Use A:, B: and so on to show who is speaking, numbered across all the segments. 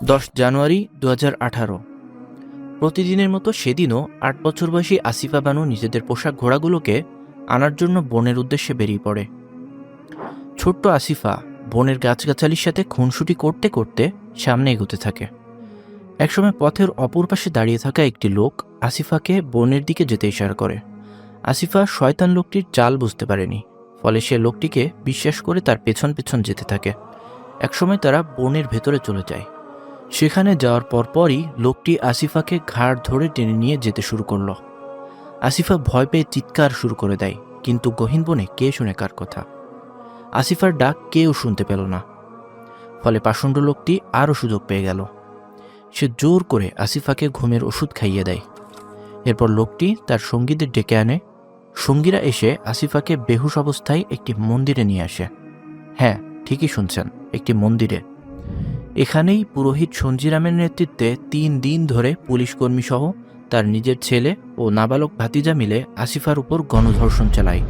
A: দশ জানুয়ারি দু আঠারো। প্রতিদিনের মতো সেদিনও আট বছর বয়সী আসিফা বানু নিজেদের পোশাক ঘোড়াগুলোকে আনার জন্য বনের উদ্দেশ্যে বেরিয়ে পড়ে। ছোট্ট আসিফা বনের গাছগাছালির সাথে খুনসুটি করতে করতে সামনে এগোতে থাকে। একসময় পথের অপর পাশে দাঁড়িয়ে থাকা একটি লোক আসিফাকে বনের দিকে যেতে ইশারা করে। আসিফা শয়তান লোকটির চাল বুঝতে পারেনি, ফলে সে লোকটিকে বিশ্বাস করে তার পেছন পেছন যেতে থাকে। একসময় তারা বনের ভেতরে চলে যায়। সেখানে যাওয়ার পরপরই লোকটি আসিফাকে ঘাড় ধরে টেনে নিয়ে যেতে শুরু করল। আসিফা ভয় পেয়ে চিৎকার শুরু করে দেয়, কিন্তু গহীন বনে কে শুনে কার কথা? আসিফার ডাক কেউ শুনতে পেল না। ফলে পাষণ্ড লোকটি আরও সুযোগ পেয়ে গেল। সে জোর করে আসিফাকে ঘুমের ওষুধ খাইয়ে দেয়। এরপর লোকটি তার সঙ্গীদের ডেকে আনে। সঙ্গীরা এসে আসিফাকে বেহুশ অবস্থায় একটি মন্দিরে নিয়ে আসে। হ্যাঁ ঠিকই শুনছেন, একটি মন্দিরে। এখানেই পুরোহিত সঞ্জিরামের নেতৃত্বে তিন দিন ধরে পুলিশ কর্মী সহ তার নিজের ছেলে ও নাবালক ভাতিজা মিলে আসিফার উপর গণধর্ষণ চালায়।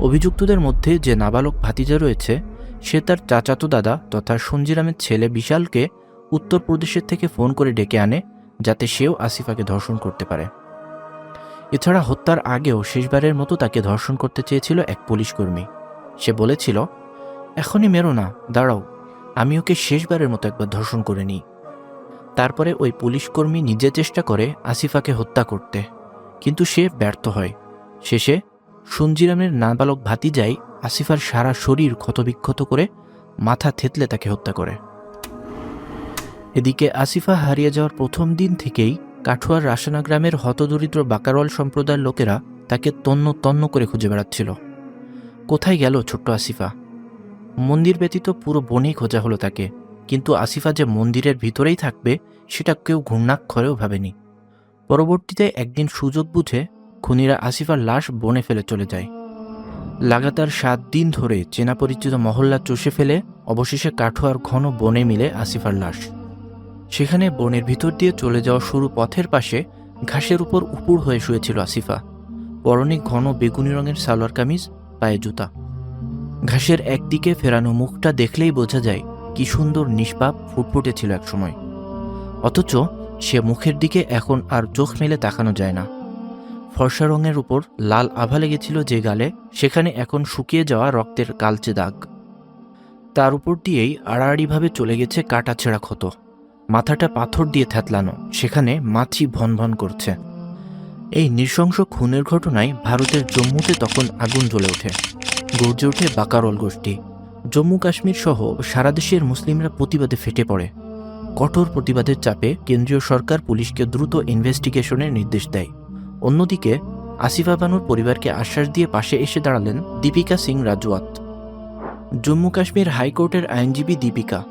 A: অভিযুক্তদের মধ্যে যে নাবালক ভাতিজা রয়েছে, সে তার চাচাতো দাদা তথা সঞ্জিরামের ছেলে বিশালকে উত্তরপ্রদেশের থেকে ফোন করে ডেকে আনে যাতে সেও আসিফাকে ধর্ষণ করতে পারে। এছাড়া হত্যার আগেও শেষবারের মতো তাকে ধর্ষণ করতে চেয়েছিল এক পুলিশ কর্মী সে বলেছিল, এখনই মেরো না, দাঁড়াও। আমি ওকে শেষবারের মতো একবার ধর্ষণ করে নিই। তারপরে ওই পুলিশকর্মী নিজে চেষ্টা করে আসিফাকে হত্যা করতে। কিন্তু সে ব্যর্থ হয়। শেষে সঞ্জিরামের নাবালক ভাতিজাই আসিফার সারা শরীর ক্ষতবিক্ষত করে মাথা থেতলে তাকে হত্যা করে। এদিকে আসিফা হারিয়ে যাওয়ার প্রথম দিন থেকেই কাঠুয়ার রাসানা গ্রামের হতদরিদ্র বাকারওয়াল সম্প্রদায়ের লোকেরা তাকে তন্ন তন্ন করে খুঁজে বেড়াচ্ছিল। কোথায় গেল ছোট্ট আসিফা? মন্দির ব্যতীত পুরো বনেই খোঁজা হলো তাকে, কিন্তু আসিফা যে মন্দিরের ভিতরেই থাকবে, সেটা কেউ ঘূর্ণাক্ষরেও ভাবেনি। পরবর্তীতে একদিন সুযোগ বুঝে খুনিরা আসিফার লাশ বনে ফেলে চলে যায়। লাগাতার সাত দিন ধরে চেনা পরিচিত মহল্লা চষে ফেলে অবশেষে কাঠুয়ার ঘন বনে মিলে আসিফার লাশ। সেখানে বনের ভিতর দিয়ে চলে যাওয়া সরু পথের পাশে ঘাসের উপর উপুড় হয়ে শুয়েছিল আসিফা। পরনে ঘন বেগুনি রঙের সালোয়ার কামিজ, পায়ে জুতা। ঘাসের একদিকে ফেরানো মুখটা দেখলেই বোঝা যায় কি সুন্দর নিষ্পাপ ফুটফুটে ছিল একসময়। অথচ সে মুখের দিকে এখন আর চোখ মেলে তাকানো যায় না। ফর্সা রঙের উপর লাল আভা লেগেছিল যে গালে, সেখানে এখন শুকিয়ে যাওয়া রক্তের কালচে দাগ। তার উপর দিয়েই আড়াআড়িভাবে চলে গেছে কাটা ছেঁড়া ক্ষত। মাথাটা পাথর দিয়ে থ্যাতলানো সেখানে মাছি ভন ভন করছে। এই নৃশংস খুনের ঘটনায় ভারতের জম্মুতে তখন আগুন জ্বলে ওঠে। গর্জে ওঠে বাকারল গোষ্ঠী। জম্মু কাশ্মীর সহ সারা দেশের মুসলিমরা প্রতিবাদে ফেটে পড়ে। কঠোর প্রতিবাদের চাপে কেন্দ্রীয় সরকার পুলিশকে দ্রুত ইনভেস্টিগেশনের নির্দেশ দেয়। অন্যদিকে, আসিফা বানুর পরিবারকে আশ্বাস দিয়ে পাশে এসে দাঁড়ালেন দীপিকা সিং রাজওয়াত। জম্মু কাশ্মীর হাইকোর্টের আইনজীবী দীপিকা।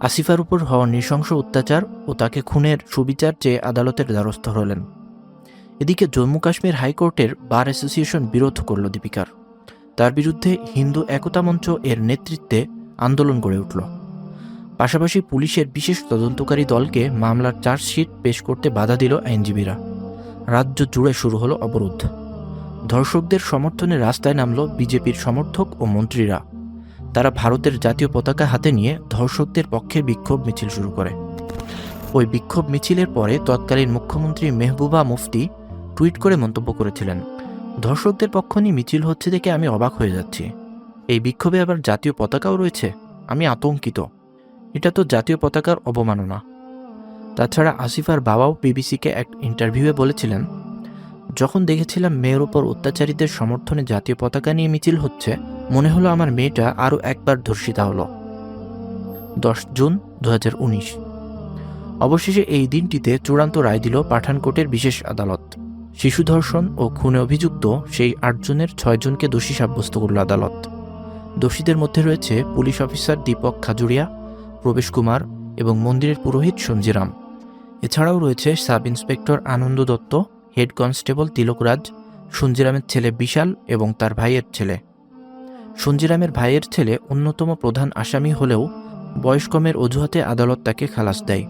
A: আসিফার উপর হওয়া নৃশংস অত্যাচার ও তাকে খুনের সুবিচার চেয়ে আদালতের দ্বারস্থ হলেন। এদিকে জম্মু কাশ্মীর হাইকোর্টের বার অ্যাসোসিয়েশন বিরোধ করল দীপিকার। তার বিরুদ্ধে হিন্দু একতা মঞ্চ এর নেতৃত্বে আন্দোলন গড়ে উঠল। পাশাপাশি পুলিশের বিশেষ তদন্তকারী দলকে মামলার চার্জশিট পেশ করতে বাধা দিল আইনজীবীরা। রাজ্য জুড়ে শুরু হলো অবরোধ। ধর্ষকদের সমর্থনে রাস্তায় নামল বিজেপির সমর্থক ও মন্ত্রীরা। তারা ভারতের জাতীয় পতাকা হাতে নিয়ে ধর্ষকদের পক্ষে বিক্ষোভ মিছিল শুরু করে। ওই বিক্ষোভ মিছিলের পরে তৎকালীন মুখ্যমন্ত্রী মেহবুবা মুফতি টুইট করে মন্তব্য করেছিলেন। ধর্ষকদের পক্ষ নিয়ে মিছিল হচ্ছে দেখে আমি অবাক হয়ে যাচ্ছি। এই বিক্ষোভে আবার জাতীয় পতাকাও রয়েছে। আমি আতঙ্কিত। এটা তো জাতীয় পতাকার অবমাননা। তাছাড়া আসিফার বাবাও বিবিসিকে এক ইন্টারভিউয়ে বলেছিলেন, যখন দেখেছিলাম মেয়ের ওপর অত্যাচারীদের সমর্থনে জাতীয় পতাকা নিয়ে মিছিল হচ্ছে, মনে হলো আমার মেয়েটা আরও একবার ধর্ষিতা হলো। দশ জুন দু হাজার উনিশ। অবশেষে এই দিনটিতে চূড়ান্ত রায় দিল পাঠানকোটের বিশেষ আদালত। শিশু ধর্ষণ ও খুনে অভিযুক্ত সেই আটজনের ছয়জনকে দোষী সাব্যস্ত করল আদালত। দোষীদের মধ্যে রয়েছে পুলিশ অফিসার দীপক খাজুরিয়া, প্রবেশ কুমার এবং মন্দিরের পুরোহিত সঞ্জিরাম। এছাড়াও রয়েছে সাব ইন্সপেক্টর আনন্দ দত্ত, হেড কনস্টেবল তিলকরাজ সঞ্জিরামের ছেলে বিশাল এবং তার ভাইয়ের ছেলে। সঞ্জিরামের ভাইয়ের ছেলে অন্যতম প্রধান আসামি হলেও বয়স্কমের অজুহাতে আদালত তাকে খালাস দেয়।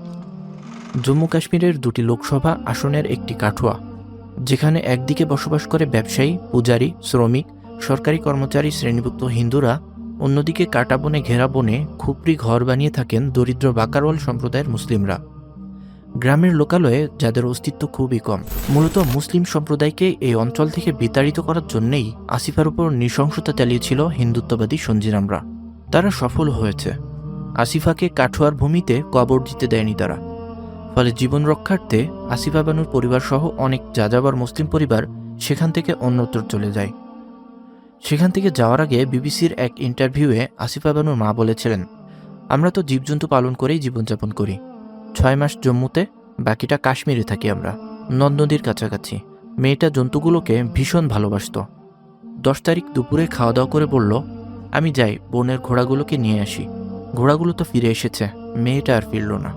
A: জম্মু কাশ্মীরের দুটি লোকসভা আসনের একটি কাঠুয়া। যেখানে একদিকে বসবাস করে ব্যবসায়ী, পূজারী, শ্রমিক, সরকারি কর্মচারী, শ্রেণীভুক্ত হিন্দুরা, অন্যদিকে কাটা বনে, ঘেরা বনে খুপড়ি ঘর বানিয়ে থাকেন দরিদ্র বাকারওয়াল সম্প্রদায়ের মুসলিমরা। গ্রামের লোকালয়ে যাদের অস্তিত্ব খুবই কম। মূলত মুসলিম সম্প্রদায়কে এই অঞ্চল থেকে বিতাড়িত করার জন্যেই আসিফার উপর নৃশংসতা চালিয়েছিল হিন্দুত্ববাদী সঞ্জিরামরা। তারা সফল হয়েছে। আসিফাকে কাঠুয়ার ভূমিতে কবর দিতে দেয়নি তারা। ফলে জীবন রক্ষার্থে আসিফা বানুর পরিবার সহ অনেক যাযাবর মুসলিম পরিবার সেখান থেকে অন্যত্র চলে যায়। সেখান থেকে যাওয়ার আগে বিবিসির এক ইন্টারভিউয়ে আসিফা বানুর মা বলেছিলেন, আমরা তো জীবজন্তু পালন করেই জীবনযাপন করি। ছয় মাস জম্মুতে, বাকিটা কাশ্মীরে থাকি আমরা নদ নদীর কাছাকাছি। মেয়েটা জন্তুগুলোকে ভীষণ ভালোবাসতো। দশ তারিখ দুপুরে খাওয়া দাওয়া করে বলল, আমি যাই, বনের ঘোড়াগুলোকে নিয়ে আসি। ঘোড়াগুলো তো ফিরে এসেছে, মেয়েটা আর ফিরল না।